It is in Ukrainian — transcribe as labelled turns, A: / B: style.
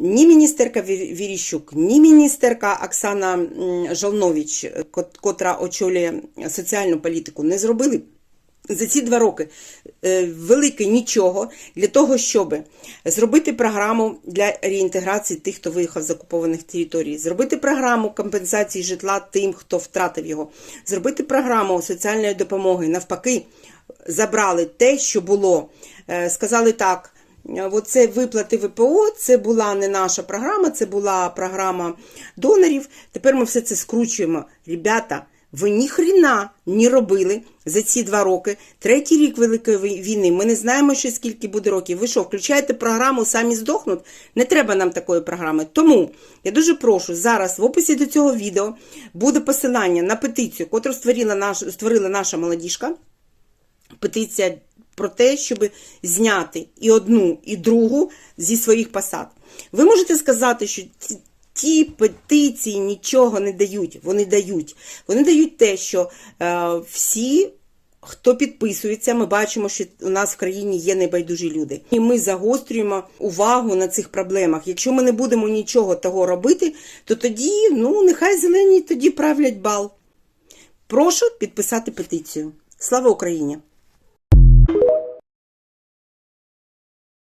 A: ні міністерка Віріщук, ні міністерка Оксана м, Жолнович, е, котра очолює соціальну політику, не зробили за ці два роки е, велике нічого для того, щоб зробити програму для реінтеграції тих, хто виїхав з окупованих територій, зробити програму компенсації житла тим, хто втратив його, зробити програму соціальної допомоги. Навпаки, забрали те, що було. Е, Сказали так. Е, Оце виплати ВПО, це була не наша програма, це була програма донорів. Тепер ми все це скручуємо. Ребята, ви ні хрена не робили за ці два роки. Третій рік Великої війни. Ми не знаємо ще скільки буде років. Ви що, включаєте програму, самі здохнуть? Не треба нам такої програми. Тому я дуже прошу зараз в описі до цього відео буде посилання на петицію, яку створила наша молодіжка петиція про те, щоб зняти і одну, і другу зі своїх посад. Ви можете сказати, що ті- петиції нічого не дають. Вони дають. Вони дають те, що е, всі. Хто підписується, ми бачимо, що у нас в країні є небайдужі люди, і ми загострюємо увагу на цих проблемах. Якщо ми не будемо нічого того робити, то тоді ну нехай зелені тоді правлять бал. Прошу підписати петицію. Слава Україні!